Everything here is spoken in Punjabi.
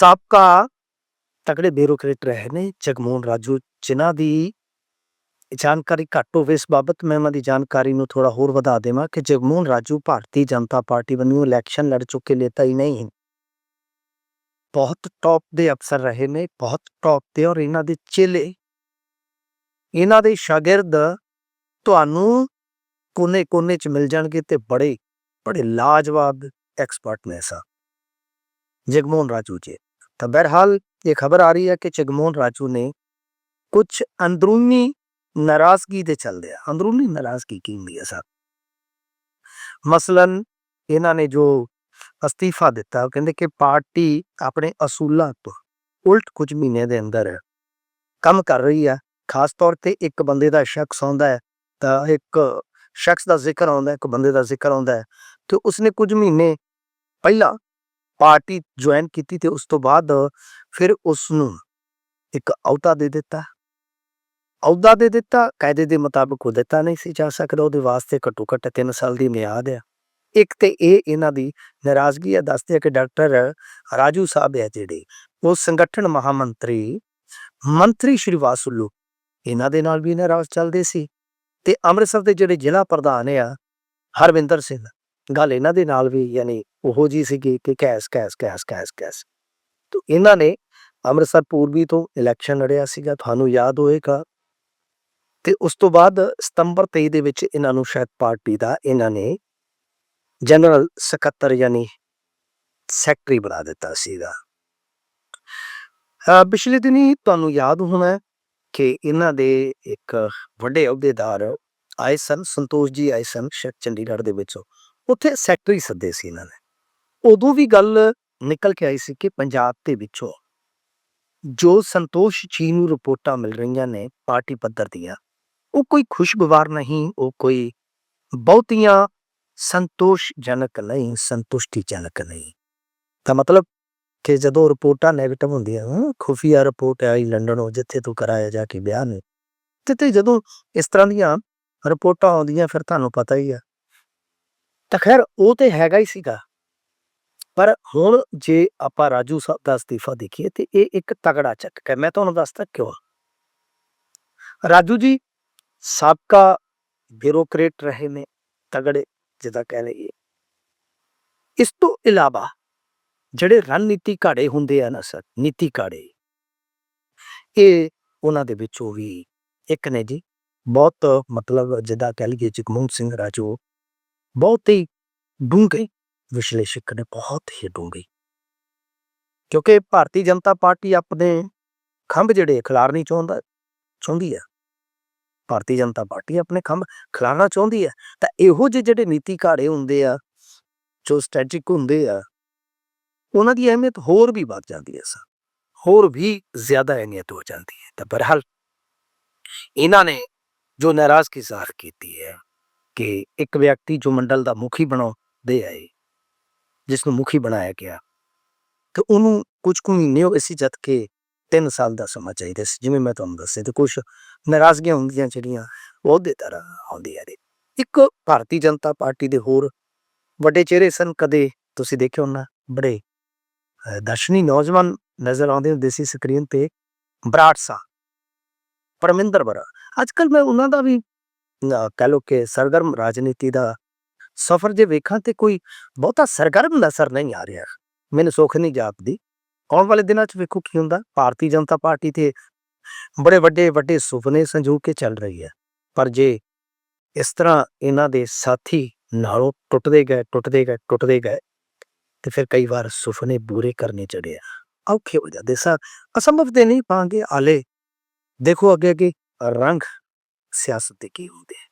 ਸਾਬਕਾ ਤਕੜੇ ਬਿਊਰੋਕਰੇਟ ਰਹੇ ਨੇ ਜਗਮੋਹਨ ਰਾਜੂ, ਜਿਨ੍ਹਾਂ ਦੀ ਜਾਣਕਾਰੀ ਘੱਟ ਹੋਵੇ, ਇਸ ਬਾਬਤ ਮੈਂ ਉਹਨਾਂ ਦੀ ਜਾਣਕਾਰੀ ਨੂੰ ਥੋੜਾ ਹੋਰ ਵਧਾ ਦੇਵਾਂ ਕਿ ਜਗਮੋਹਨ ਰਾਜੂ ਭਾਰਤੀ ਜਨਤਾ ਪਾਰਟੀ ਵੱਲੋਂ ਇਲੈਕਸ਼ਨ ਲੜ ਚੁੱਕੇ ਨੇਤਾ ਹੀ ਨਹੀਂ। ਬਹੁਤ ਟੌਪ ਦੇ ਅਫਸਰ ਰਹੇ ਨੇ, ਬਹੁਤ ਟੌਪ ਤੇ ਔਰ ਇਹਨਾਂ ਦੇ ਚੇਲੇ। ਇਹਨਾਂ ਦੇ ਸ਼ਾਗਿਰਦ ਤੁਹਾਨੂੰ ਕੋਨੇ-ਕੋਨੇ ਚ ਮਿਲ ਜਾਣਗੇ ਤੇ ਬੜੇ ਬੜੇ ਲਾਜਵਾਬ ਐਕਸਪਰਟ ਨੇ ਸਾ। ਜਗਮੋਹਨ ਰਾਜੂ ਜੀ। ਤਾਂ ਬਹਰਹਾਲ ਇਹ ਖਬਰ ਆ ਰਹੀ ਹੈ ਕਿ ਜਗਮੋਹਨ ਰਾਜੂ ਨੇ ਕੁਝ ਅੰਦਰੂਨੀ ਨਾਰਾਜ਼ਗੀ ਦੇ ਚੱਲਦੇ ਆ ਅੰਦਰੂਨੀ ਨਾਰਾਜ਼ਗੀ ਕੀ ਹੁੰਦੀ ਹੈ ਸਰ ਮਸਲਨ ਇਹਨਾਂ ਨੇ ਜੋ ਅਸਤੀਫਾ ਦਿੱਤਾ ਉਹ ਕਹਿੰਦੇ ਕਿ ਪਾਰਟੀ ਆਪਣੇ ਅਸੂਲਾਂ ਤੋਂ ਉਲਟ ਕੁਝ ਮਹੀਨੇ ਦੇ ਅੰਦਰ ਕੰਮ ਕਰ ਰਹੀ ਹੈ ਖਾਸ ਤੌਰ ਤੇ ਇੱਕ ਬੰਦੇ ਦਾ ਸ਼ਖਸ ਆਉਂਦਾ ਹੈ ਤਾਂ ਇੱਕ ਸ਼ਖਸ ਦਾ ਜ਼ਿਕਰ ਆਉਂਦਾ ਇੱਕ ਬੰਦੇ ਦਾ ਜ਼ਿਕਰ ਆਉਂਦਾ ਹੈ ਤੇ ਉਸਨੇ ਕੁਝ ਮਹੀਨੇ ਪਹਿਲਾਂ ਪਾਰਟੀ ਜੁਆਇਨ ਕੀਤੀ ਤੇ ਉਸ ਤੋਂ ਬਾਅਦ ਫਿਰ ਉਸ ਨੂੰ ਇੱਕ ਅਹੁਦਾ ਦੇ ਦਿੱਤਾ। ਅਹੁਦਾ ਦੇ ਦਿੱਤਾ, ਕਾਇਦੇ ਦੇ ਮੁਤਾਬਕ ਉਹ ਦਿੱਤਾ ਨਹੀਂ ਸੀ ਜਾ ਸਕਦਾ, ਉਹਦੇ ਵਾਸਤੇ ਘੱਟੋ ਘੱਟ 3 ਸਾਲ ਦੀ ਮਿਆਦ ਹੈ ਇੱਕ ਤੇ ਇਹ ਇਹਨਾਂ ਦੀ ਨਾਰਾਜ਼ਗੀ ਹੈ ਦੱਸਦੇ ਆ ਕਿ ਡਾਕਟਰ ਰਾਜੂ ਸਾਹਿਬ ਹੈ ਜਿਹੜੇ, ਉਹ ਸੰਗਠਨ ਮਹਾਮੰਤਰੀ, ਮੰਤਰੀ ਸ਼੍ਰੀ ਵਾਸੁਲੂ, ਇਹਨਾਂ ਦੇ ਨਾਲ ਵੀ ਨਾਰਾਜ਼ ਚੱਲਦੇ ਸੀ। ਤੇ ਅੰਮ੍ਰਿਤਸਰ ਦੇ ਜਿਹੜੇ ਜ਼ਿਲ੍ਹਾ ਪ੍ਰਧਾਨ ਆ, ਹਰਵਿੰਦਰ ਸਿੰਘ ਗੱਲ ਇਹਨਾਂ ਦੇ ਨਾਲ ਵੀ ਯਾਨੀ ਉਹੋ ਜੀ ਸੀਗੀ ਕਿ case case case case case. ਤੋਂ ਇਹਨਾਂ ਨੇ ਅੰਮ੍ਰਿਤਸਰ ਪੂਰਬੀ ਤੋਂ ਇਲੈਕਸ਼ਨ ਲੜਿਆ ਸੀਗਾ, ਤੁਹਾਨੂੰ ਯਾਦ ਹੋਏਗਾ। ਤੇ ਉਸ ਤੋਂ ਬਾਅਦ ਸਤੰਬਰ 23 ਦੇ ਵਿੱਚ ਇਹਨਾਂ ਨੂੰ ਸ਼ਾਇਦ ਪਾਰਟੀ ਦਾ ਇਹਨਾਂ ਨੇ ਜਨਰਲ ਸਕੱਤਰ ਯਾਨੀ ਸੈਕਟਰੀ ਬਣਾ ਦਿੱਤਾ ਸੀਗਾ। ਪਿਛਲੇ ਦਿਨੀ ਤੁਹਾਨੂੰ ਯਾਦ ਹੋਣਾ ਕਿ ਇਹਨਾਂ ਦੇ ਇੱਕ ਵੱਡੇ ਅਹੁਦੇਦਾਰ ਆਏ ਸਨ, ਸੰਤੋਸ਼ ਜੀ ਆਏ ਸਨ ਸ਼ਾਇਦ ਚੰਡੀਗੜ੍ਹ ਦੇ ਵਿੱਚੋਂ। ਉੱਥੇ ਸੈਕਟਰੀ ਸੱਦੇ ਸੀ ਇਹਨਾਂ ਨੇ। ਉਦੋਂ ਵੀ ਗੱਲ ਨਿਕਲ ਕੇ ਆਈ ਸੀ ਕਿ ਪੰਜਾਬ ਦੇ ਵਿੱਚੋਂ ਜੋ ਸੰਤੋਸ਼ ਜੀ ਨੂੰ ਰਿਪੋਰਟਾਂ ਮਿਲ ਰਹੀਆਂ ਨੇ ਪਾਰਟੀ ਪੱਧਰ ਦੀਆਂ, ਉਹ ਕੋਈ ਖੁਸ਼ਗਵਾਰ ਨਹੀਂ, ਉਹ ਕੋਈ ਬਹੁਤੀਆਂ ਸੰਤੋਸ਼ਜਨਕ ਨਹੀਂ, ਸੰਤੁਸ਼ਟੀਜਨਕ ਨਹੀਂ। ਤਾਂ ਮਤਲਬ ਕਿ ਜਦੋਂ ਰਿਪੋਰਟਾਂ 네ਗੇਟਿਵ ਹੁੰਦੀਆਂ ਖੁਫੀਆ ਰਿਪੋਰਟ ਆਈ ਲੰਡਨੋਂ, ਜਿੱਥੇ ਤੋਂ ਕਰਾਇਆ ਜਾ ਕੇ ਬਿਆਨ ਨੇ ਤੇ ਤੇ ਜਦੋਂ ਇਸ ਤਰ੍ਹਾਂ ਦੀਆਂ ਰਿਪੋਰਟਾਂ ਆਉਂਦੀਆਂ, ਫਿਰ ਤੁਹਾਨੂੰ ਪਤਾ ਹੀ ਆ। ਤਾਂ ਖੈਰ, ਉਹ ਤੇ ਹੈਗਾ ਹੀ ਸੀਗਾ। ਪਰ ਹੁਣ ਜੇ ਆਪਾਂ ਰਾਜੂ ਸਾਹਿਬ ਦਾ ਅਸਤੀਫਾ ਦੇਖੀਏ ਤੇ ਇਹ ਇੱਕ ਤਗੜਾ ਚੱਕ ਹੈ। ਮੈਂ ਤੁਹਾਨੂੰ ਦੱਸਦਾ ਕਿਉਂ ਰਾਜੂ ਜੀ, ਸਾਬਕਾ ਬਿਊਰੋਕਰੇਟ ਰਹੇ ਨੇ, ਤਗੜੇ ਜਿੱਦਾਂ ਕਹਿ ਲਈਏ। ਇਸ ਤੋਂ ਇਲਾਵਾ ਜਿਹੜੇ ਰਣਨੀਤੀ ਘਾੜੇ ਹੁੰਦੇ ਆ ਨਾ ਸਰ, ਨੀਤੀ ਘਾੜੇ, ਇਹ ਉਹਨਾਂ ਦੇ ਵਿੱਚੋਂ ਵੀ ਇੱਕ ਨੇ ਜੀ। ਬਹੁਤ ਮਤਲਬ ਜਿੱਦਾਂ ਕਹਿ ਲਈਏ ਜਗਮੋਹਨ ਸਿੰਘ ਰਾਜੂ, ਬਹੁਤ ਹੀ ਡੂੰਘੇ ਵਿਸ਼ਲੇਸ਼ਕ ਨੇ, ਬਹੁਤ ਹੀ ਡੂੰਘੇ। ਕਿਉਂਕਿ ਭਾਰਤੀ ਜਨਤਾ ਪਾਰਟੀ ਆਪਣੇ ਖੰਭ ਜਿਹੜੇ ਖਿਲਾਰਨੀ ਚਾਹੁੰਦਾ, ਚਾਹੁੰਦੀ ਹੈ ਭਾਰਤੀ ਜਨਤਾ ਪਾਰਟੀ ਆਪਣੇ ਖੰਭ ਖਿਲਾਰਨਾ ਚਾਹੁੰਦੀ ਹੈ ਤਾਂ ਇਹੋ ਜਿਹੇ ਜਿਹੜੇ ਨੀਤੀ ਘਾੜੇ ਹੁੰਦੇ ਆ, ਜੋ ਸਟ੍ਰੈਟਜਿਕ ਹੁੰਦੇ ਆ, ਉਹਨਾਂ ਦੀ ਅਹਿਮੀਅਤ ਹੋਰ ਵੀ ਵੱਧ ਜਾਂਦੀ ਹੈ ਸਰ। ਹੋਰ ਵੀ ਜ਼ਿਆਦਾ ਅਹਿਮੀਅਤ ਹੋ ਜਾਂਦੀ ਹੈ। ਤਾਂ ਬਰਹਾਲ ਇਹਨਾਂ ਨੇ ਜੋ ਨਾਰਾਜ਼ਗੀ ਜ਼ਾਹਰ ਕੀਤੀ ਹੈ ਕਿ ਇੱਕ ਵਿਅਕਤੀ ਜੋ ਮੰਡਲ ਦਾ ਮੁਖੀ ਬਣਾਉਂਦੇ ਆਏ ਜਿਸ ਨੂੰ ਮੁਖੀ ਬਣਾਇਆ ਗਿਆ, ਤੇ ਉਹਨੂੰ ਕੁਝ ਕੁ ਮਹੀਨੇ ਹੋਏ ਸੀ ਜਦ ਕਿ 3 ਸਾਲ ਦਾ ਸਮਾਂ ਚਾਹੀਦਾ ਸੀ, ਜਿਵੇਂ ਮੈਂ ਤੁਹਾਨੂੰ ਦੱਸਿਆ, ਤੇ ਕੁਝ ਨਾਰਾਜ਼ਗੀਆਂ ਹੁੰਦੀਆਂ ਜਿਹੜੀਆਂ ਉਹਦੇ ਤਰ੍ਹਾਂ ਆਉਂਦੀਆਂ ਨੇ। ਇੱਕ ਭਾਰਤੀ ਜਨਤਾ ਪਾਰਟੀ ਦੇ ਹੋਰ ਵੱਡੇ ਚਿਹਰੇ ਸਨ, ਕਦੇ ਤੁਸੀਂ ਦੇਖਿਓ ਨਾ ਬੜੇ ਦਰਸ਼ਨੀ ਨੌਜਵਾਨ ਨਜ਼ਰ ਆਉਂਦੇ ਹੁੰਦੇ ਸੀ ਸਕਰੀਨ ਤੇ, ਬਰਾੜ ਸਾ ਪਰਮਿੰਦਰ ਬਰਾ ਅੱਜ ਕੱਲ ਮੈਂ ਉਹਨਾਂ ਦਾ ਵੀ ਅਹ, ਕਹਿ ਲੋ ਕਿ ਸਰਗਰਮ ਰਾਜਨੀਤੀ ਦਾ ਸਫ਼ਰ ਜੇ ਵੇਖਾਂ ਤੇ ਕੋਈ ਬਹੁਤਾ ਸਰਗਰਮ ਨਜ਼ਰ ਨਹੀਂ ਆ ਰਿਹਾ। ਮੈਨੂੰ ਸੁੱਖ ਨਹੀਂ ਜਾਪਦੀ। ਆਉਣ ਵਾਲੇ ਦਿਨਾਂ 'ਚ ਵੇਖੋ ਕੀ ਹੁੰਦਾ। ਭਾਰਤੀ ਜਨਤਾ ਪਾਰਟੀ ਤੇ ਬੜੇ ਵੱਡੇ ਵੱਡੇ ਸੁਪਨੇ ਸੰਜੋ ਕੇ ਚੱਲ ਰਹੀ ਹੈ। ਪਰ ਜੇ ਇਸ ਤਰ੍ਹਾਂ ਇਹਨਾਂ ਦੇ ਸਾਥੀ ਨਾਲੋਂ ਟੁੱਟਦੇ ਗਏ ਟੁੱਟਦੇ ਗਏ ਟੁੱਟਦੇ ਗਏ ਤੇ ਫਿਰ ਕਈ ਵਾਰ ਸੁਪਨੇ ਪੂਰੇ ਕਰਨੇ ਚੜੇ ਆ। ਔਖੇ ਹੋ ਜਾਂਦੇ ਸਾ। ਅਸੰਭਵ ਤੇ ਨਹੀਂ ਪਾਂਗੇ ਆਲੇ ਦੇਖੋ ਅੱਗੇ ਅੱਗੇ ਰੰਗ ਸਿਆਸਤ ਦੇ ਕੀ ਹੁੰਦੇ ਆ।